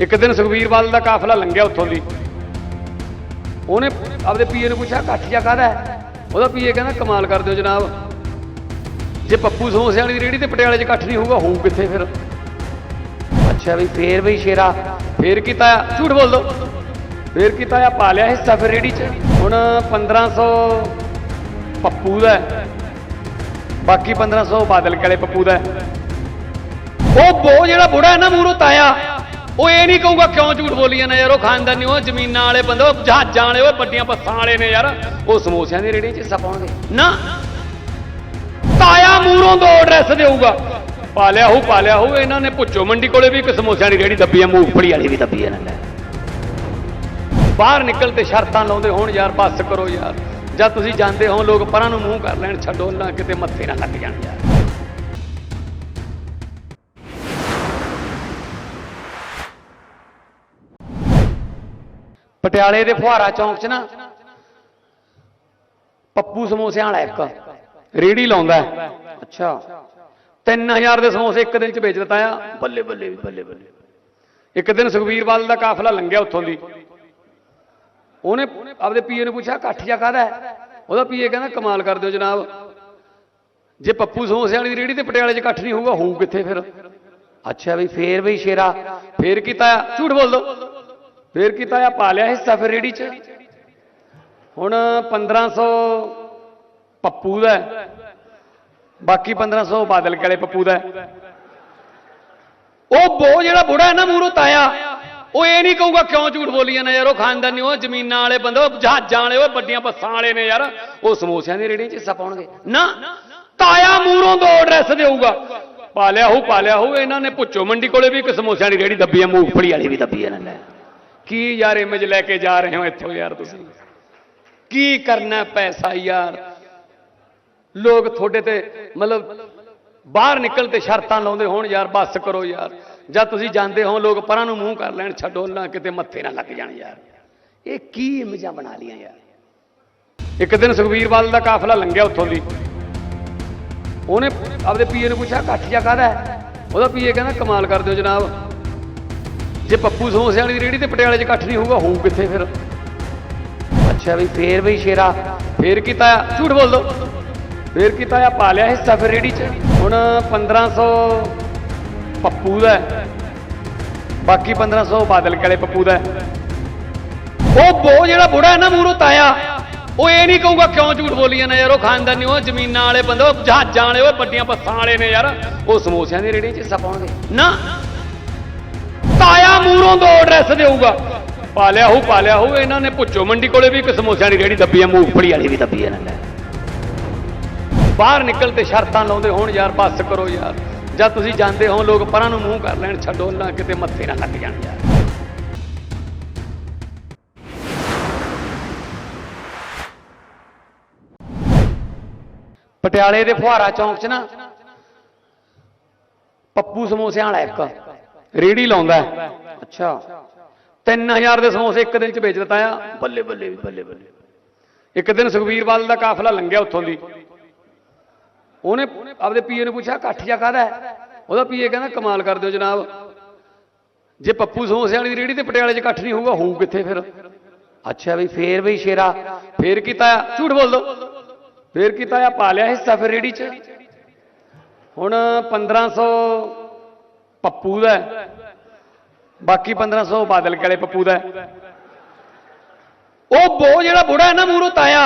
ਇੱਕ ਦਿਨ ਸੁਖਬੀਰ ਬਾਦਲ ਦਾ ਕਾਫਲਾ ਲੰਘਿਆ ਉੱਥੋਂ ਦੀ। ਉਹਨੇ ਆਪਦੇ ਪੀਏ ਨੂੰ ਪੁੱਛਿਆ ਇਕੱਠ ਜਾ ਕਾਹਦਾ ਉਹਦਾ ਪੀਏ ਕਹਿੰਦਾ, ਕਮਾਲ ਕਰ ਦਿਓ ਜਨਾਬ। ਜੇ ਪੱਪੂ ਸਮੋਸੇ ਵਾਲੀ ਦੀ ਰੇੜੀ ਤੇ ਪਟਿਆਲੇ 'ਚ ਇਕੱਠ ਨਹੀਂ ਹੋਊਗਾ, ਹੋਊ ਕਿੱਥੇ ਫਿਰ? ਅੱਛਾ ਵੀ ਫੇਰ ਵੀ ਸ਼ੇਰਾ। ਫੇਰ ਕੀਤਾ ਝੂਠ ਬੋਲ ਦੋ। ਫੇਰ ਕੀਤਾ ਆ ਪਾ ਲਿਆ ਹਿੱਸਾ ਫਿਰ ਰੇੜੀ 'ਚ। ਹੁਣ 1500 ਪੱਪੂ ਦਾ ਹੈ। ਬਾਕੀ 1500 ਬਾਦਲ ਕੇ ਵਾਲੇ ਪੱਪੂ ਦਾ ਉਹ ਬੋ ਜਿਹੜਾ ਬੁੜਾ ਹੈ ਨਾ ਮੂਰੋਂ ਤਾਇਆ। ਉਹ ਇਹ ਨਹੀਂ ਕਹੂਗਾ ਕਿਉਂ ਝੂਠ ਬੋਲੀ ਜਾਂਦਾ ਯਾਰ, ਉਹ ਖਾਨਦਾਨੀ, ਉਹ ਜ਼ਮੀਨਾਂ ਵਾਲੇ ਬੰਦੇ, ਉਹ ਜਹਾਜ਼ਾਂ ਵਾਲੇ, ਉਹ ਵੱਡੀਆਂ ਬੱਸਾਂ ਵਾਲੇ ਨੇ ਯਾਰ। ਉਹ ਸਮੋਸਿਆਂ ਦੀ ਰੇੜੀ 'ਚ ਹਿੱਸਾ ਪਾਉਣਗੇ। ਨਾ। ਤਾਇਆ ਮੂਰੋਂ ਦੋ ਐਡਰੈਸ ਦੇਊਗਾ। ਪਾਲਿਆ ਹੋ ਪਾਲਿਆ ਹੋ ਇਹਨਾਂ ਨੇ ਪੁੱਛੋ। ਮੰਡੀ ਕੋਲੇ ਵੀ ਇੱਕ ਸਮੋਸਿਆਂ ਦੀ ਰੇੜੀ ਦੱਬੀ ਆ ਮੂੰਗਫੜੀ ਵਾਲੀ ਵੀ ਦੱਬੀ ਆ ਇਹਨਾਂ ਨੇ। ਬਾਹਰ ਨਿਕਲ ਤੇ ਸ਼ਰਤਾਂ ਲਾਉਂਦੇ ਹੋਣ ਯਾਰ, ਬੱਸ ਕਰੋ ਯਾਰ। ਜਦ ਤੁਸੀਂ ਜਾਂਦੇ ਹੋ, ਲੋਕ ਪਰਾਂ ਨੂੰ ਮੂੰਹ ਕਰ ਲੈਣ, ਛੱਡੋ, ਨਾ ਕਿਤੇ ਮੱਥੇ ਨਾ ਲੱਗ ਜਾਣ ਯਾਰ। ਪਟਿਆਲੇ ਦੇ ਫੁਹਾਰਾ ਚੌਂਕ 'ਚ ਨਾ, ਪੱਪੂ ਸਮੋਸਿਆਂ ਵਾਲਾ ਇੱਕ, ਰੇੜੀ ਲਾਉਂਦਾ ਹੈ। ਅੱਛਾ। 3000 ਦੇ ਸਮੋਸੇ ਇੱਕ ਦਿਨ 'ਚ ਵੇਚ ਦਿੱਤਾ ਆ। ਬੱਲੇ ਬੱਲੇ ਬੱਲੇ ਬੱਲੇ। ਇੱਕ ਦਿਨ ਸੁਖਬੀਰ ਬਾਦਲ ਦਾ ਕਾਫਲਾ ਲੰਘਿਆ ਉੱਥੋਂ ਦੀ। ਉਹਨੇ ਆਪਦੇ ਪੀਏ ਨੂੰ ਪੁੱਛਿਆ ਇਕੱਠ ਜਾ ਕਾਹਦਾ ਉਹਦਾ ਪੀਏ ਕਹਿੰਦਾ, ਕਮਾਲ ਕਰਦੇ ਹੋ ਜਨਾਬ। ਜੇ ਪੱਪੂ ਸਮੋਸੇ ਵਾਲੀ ਦੀ ਰੇੜੀ ਤੇ ਪਟਿਆਲੇ 'ਚ ਇਕੱਠ ਨਹੀਂ ਹੋਊਗਾ, ਹੋਊ ਕਿੱਥੇ ਫਿਰ? ਅੱਛਾ ਵੀ ਫੇਰ ਵੀ ਸ਼ੇਰਾ, ਫੇਰ ਕੀਤਾ। ਝੂਠ ਬੋਲ ਦੋ ਫੇਰ ਕੀਤਾ ਆ, ਪਾ ਲਿਆ ਹਿੱਸਾ ਫਿਰ ਰੇੜੀ 'ਚ। ਹੁਣ 1500 ਪੱਪੂ ਦਾ ਹੈ। ਬਾਕੀ 1500 ਬਾਦਲ ਕੇ ਵਾਲੇ ਪੱਪੂ ਦਾ ਉਹ ਬੋ ਜਿਹੜਾ ਬੁੜਾ ਹੈ ਨਾ ਮੂਰੋਂ ਤਾਇਆ, ਉਹ ਇਹ ਨਹੀਂ ਕਹੂਗਾ ਕਿਉਂ ਝੂਠ ਬੋਲੀ ਜਾਂਦਾ ਯਾਰ, ਉਹ ਖਾਨਦਾਨੀ, ਉਹ ਜ਼ਮੀਨਾਂ ਵਾਲੇ ਬੰਦੇ, ਉਹ ਜਹਾਜ਼ਾਂ ਵਾਲੇ, ਉਹ ਵੱਡੀਆਂ ਬੱਸਾਂ ਵਾਲੇ ਨੇ ਯਾਰ। ਉਹ ਸਮੋਸਿਆਂ ਦੀ ਰੇੜੀਆਂ 'ਚ ਹਿੱਸਾ ਪਾਉਣਗੇ। ਨਾ, ਤਾਇਆ ਮੂਰੋਂ ਦੋ ਐਡਰੈਸ ਦੇਊਗਾ। ਪਾਲਿਆ ਹੋ ਪਾਲਿਆ ਹੋ ਇਹਨਾਂ ਨੇ ਪੁੱਛੋ, ਮੰਡੀ ਕੋਲੇ ਵੀ ਇੱਕ ਸਮੋਸਿਆਂ ਦੀ ਰੇੜੀ ਦੱਬੀ ਆ ਮੂੰਗਫੜੀ ਵਾਲੀ ਵੀ ਦੱਬੀ ਆ ਇਹਨਾਂ ਨੇ। ਕੀ ਯਾਰ ਇਮੇਜ ਲੈ ਕੇ ਜਾ ਰਹੇ ਹੋ ਇੱਥੋਂ ਯਾਰ ਤੁਸੀਂ? ਕੀ ਕਰਨਾ ਪੈਸਾ ਯਾਰ? ਲੋਕ ਤੁਹਾਡੇ ਤੇ ਮਤਲਬ ਬਾਹਰ ਨਿਕਲ ਤੇ ਸ਼ਰਤਾਂ ਲਾਉਂਦੇ ਹੋਣ ਯਾਰ, ਬੱਸ ਕਰੋ ਯਾਰ। ਜਦ ਤੁਸੀਂ ਜਾਂਦੇ ਹੋ, ਲੋਕ ਪਰਾਂ ਨੂੰ ਮੂੰਹ ਕਰ ਲੈਣ, ਛੱਡੋ, ਨਾ ਕਿਤੇ ਮੱਥੇ ਨਾ ਲੱਗ ਜਾਣ ਯਾਰ। ਇਹ ਕੀ ਇਮੇਜਾਂ ਬਣਾ ਲੀਆਂ ਯਾਰ? ਇੱਕ ਦਿਨ ਸੁਖਬੀਰ ਬਾਦਲ ਦਾ ਕਾਫਲਾ ਲੰਘਿਆ ਉੱਥੋਂ ਦੀ। ਉਹਨੇ ਆਪਦੇ ਪੀਏ ਨੂੰ ਪੁੱਛਿਆ ਇਕੱਠ ਜਾ ਕਾਹਦਾ ਉਹਦਾ ਪੀਏ ਕਹਿੰਦਾ, ਕਮਾਲ ਕਰਦੇ ਹੋ ਜਨਾਬ ਜੇ ਪੱਪੂ ਸਮੋਸੇ ਵਾਲੀ ਦੀ ਰੇੜੀ ਤੇ ਪਟਿਆਲੇ 'ਚ ਇਕੱਠ ਨਹੀਂ ਹੋਊਗਾ, ਹੋਊ ਕਿੱਥੇ ਫਿਰ? ਅੱਛਾ ਵੀ ਫੇਰ ਵੀ ਸ਼ੇਰਾ। ਫੇਰ ਕੀਤਾ ਝੂਠ ਬੋਲ ਦੋ। ਫੇਰ ਕੀਤਾ ਆ ਪਾ ਲਿਆ ਹਿੱਸਾ ਫਿਰ ਰੇੜੀ 'ਚ। ਹੁਣ 1500 ਪੱਪੂ ਦਾ ਹੈ। ਬਾਕੀ 1500 ਬਾਦਲ ਕੇ ਵਾਲੇ ਪੱਪੂ ਦਾ ਉਹ ਬੋ ਜਿਹੜਾ ਬੁੜਾ ਹੈ ਨਾ ਮੂਰੋਂ ਤਾਇਆ, ਉਹ ਇਹ ਨਹੀਂ ਕਹੂਗਾ ਕਿਉਂ ਝੂਠ ਬੋਲੀ ਜਾਂਦਾ ਯਾਰ, ਉਹ ਖਾਨਦਾਨੀ ਉਹ ਜ਼ਮੀਨਾਂ ਵਾਲੇ ਬੰਦੇ, ਉਹ ਜਹਾਜ਼ਾਂ ਵਾਲੇ, ਉਹ ਵੱਡੀਆਂ ਬੱਸਾਂ ਵਾਲੇ ਨੇ ਯਾਰ। ਉਹ ਸਮੋਸਿਆਂ ਦੀ ਰੇੜੀ 'ਚ ਹਿੱਸਾ ਪਾਉਣਗੇ। ਨਾ। ਮੂਰੋਂ ਦੋ ਐਡਰੈਸ ਦੇਊਗਾ। ਪਾਲਿਆ ਹੋ ਪਾਲਿਆ ਹੋ ਇਹਨਾਂ ਨੇ ਪੁੱਛੋ। ਮੰਡੀ ਕੋਲੇ ਵੀ ਇੱਕ ਸਮੋਸਿਆਂ ਦੀ ਰੇੜੀ ਦੱਬੀ ਆ ਮੂੰਗਫੜੀ ਵਾਲੀ ਵੀ ਦੱਬੀ ਇਹਨਾਂ ਨੇ। ਬਾਹਰ ਨਿਕਲ ਤੇ ਸ਼ਰਤਾਂ ਲਾਉਂਦੇ ਹੋਣ ਯਾਰ, ਬੱਸ ਕਰੋ ਯਾਰ। ਜਦ ਤੁਸੀਂ ਜਾਂਦੇ ਹੋ, ਲੋਕ ਪਰਾਂ ਨੂੰ ਮੂੰਹ ਕਰ ਲੈਣ, ਛੱਡੋ ਨਾ ਕਿਤੇ ਮੱਥੇ ਨਾ ਲੱਗ ਜਾਣ ਯਾਰ। ਪਟਿਆਲੇ ਦੇ ਫੁਹਾਰਾ ਚੌਂਕ 'ਚ ਨਾ, ਪੱਪੂ ਸਮੋਸਿਆਂ ਵਾਲਾ ਇੱਕ। ਰੇੜੀ ਲਾਉਂਦਾ। ਅੱਛਾ। 3000 ਦੇ ਸਮੋਸੇ ਇੱਕ ਦਿਨ 'ਚ ਵੇਚ ਦਿੱਤਾ ਆ। ਬੱਲੇ ਬੱਲੇ ਬੱਲੇ ਬੱਲੇ। ਇੱਕ ਦਿਨ ਸੁਖਬੀਰ ਬਾਦਲ ਦਾ ਕਾਫਲਾ ਲੰਘਿਆ ਉੱਥੋਂ ਦੀ। ਉਹਨੇ ਆਪਦੇ ਪੀਏ ਨੂੰ ਪੁੱਛਿਆ ਇਕੱਠ ਜਾ ਕਾਹਦਾ ਹੈ? ਉਹਦਾ ਪੀਏ ਕਹਿੰਦਾ ਕਮਾਲ ਕਰਦੇ ਹੋ ਜਨਾਬ। ਜੇ ਪੱਪੂ ਸਮੋਸੇ ਵਾਲੀ ਦੀ ਰੇੜੀ ਤੇ ਪਟਿਆਲੇ 'ਚ ਇਕੱਠ ਨਹੀਂ ਹੋਊਗਾ ਹੋਊ ਕਿੱਥੇ ਫਿਰ? ਅੱਛਾ ਵੀ ਫੇਰ ਵੀ ਸ਼ੇਰਾ। ਫੇਰ ਕੀਤਾ ਝੂਠ ਬੋਲ ਦੋ। ਫੇਰ ਕੀਤਾ ਆ ਪਾ ਲਿਆ ਹਿੱਸਾ ਫਿਰ ਰੇੜੀ 'ਚ। ਹੁਣ 1500 ਪੱਪੂ ਦਾ ਹੈ। ਬਾਕੀ 1500 ਬਾਦਲ ਕੇ ਪੱਪੂ ਦਾ ਉਹ ਬੋ ਜਿਹੜਾ ਬੁੜਾ ਹੈ ਨਾ ਮੂਰੋ ਤਾਇਆ,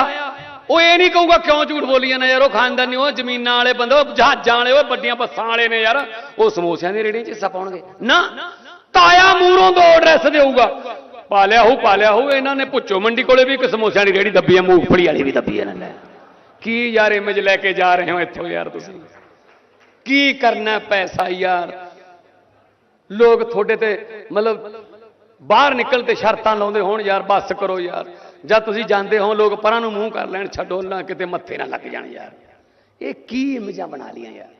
ਉਹ ਇਹ ਨਹੀਂ ਕਹੂਗਾ ਕਿਉਂ ਝੂਠ ਬੋਲੀ ਜਾਂਦਾ ਯਾਰ, ਉਹ ਖਾਨਦਾਨੀ, ਉਹ ਜ਼ਮੀਨਾਂ ਵਾਲੇ ਬੰਦੇ, ਉਹ ਜਹਾਜ਼ਾਂ ਵਾਲੇ, ਉਹ ਵੱਡੀਆਂ ਬੱਸਾਂ ਵਾਲੇ ਨੇ ਯਾਰ, ਉਹ ਸਮੋਸਿਆਂ ਦੀ ਰੇੜੀਆਂ 'ਚ ਹਿੱਸਾ ਪਾਉਣਗੇ। ਨਾ, ਤਾਇਆ ਮੂਰੋਂ ਦੋ ਐਡਰੈਸ ਦੇਊਗਾ। ਪਾਲਿਆ ਹੋ ਪਾਲਿਆ ਹੋ ਇਹਨਾਂ ਨੇ ਪੁੱਛੋ, ਮੰਡੀ ਕੋਲੇ ਵੀ ਇੱਕ ਸਮੋਸਿਆਂ ਦੀ ਰੇੜੀ ਦੱਬੀ ਹੈ ਮੂੰਗਫੜੀ ਵਾਲੀ ਵੀ ਦੱਬੀ ਆ ਇਹਨਾਂ ਨੇ। ਕੀ ਯਾਰ ਇਮੇਜ ਲੈ ਕੇ ਜਾ ਰਹੇ ਹੋ ਇੱਥੋਂ ਯਾਰ ਤੁਸੀਂ? ਕੀ ਕਰਨਾ ਪੈਸਾ ਯਾਰ? ਲੋਕ ਤੁਹਾਡੇ ਤੇ ਮਤਲਬ ਬਾਹਰ ਨਿਕਲ ਤੇ ਸ਼ਰਤਾਂ ਲਾਉਂਦੇ ਹੋਣ, ਯਾਰ ਬੱਸ ਕਰੋ ਯਾਰ। ਜਾਂ ਤੁਸੀਂ ਜਾਂਦੇ ਹੋ, ਲੋਕ ਪਰਾਂ ਨੂੰ ਮੂੰਹ ਕਰ ਲੈਣ, ਛੱਡੋ, ਨਾ ਕਿਤੇ ਮੱਥੇ ਨਾ ਲੱਗ ਜਾਣ ਯਾਰ। ਇਹ ਕੀ ਇਮੇਜਾਂ ਬਣਾ ਲੀਆਂ ਯਾਰ।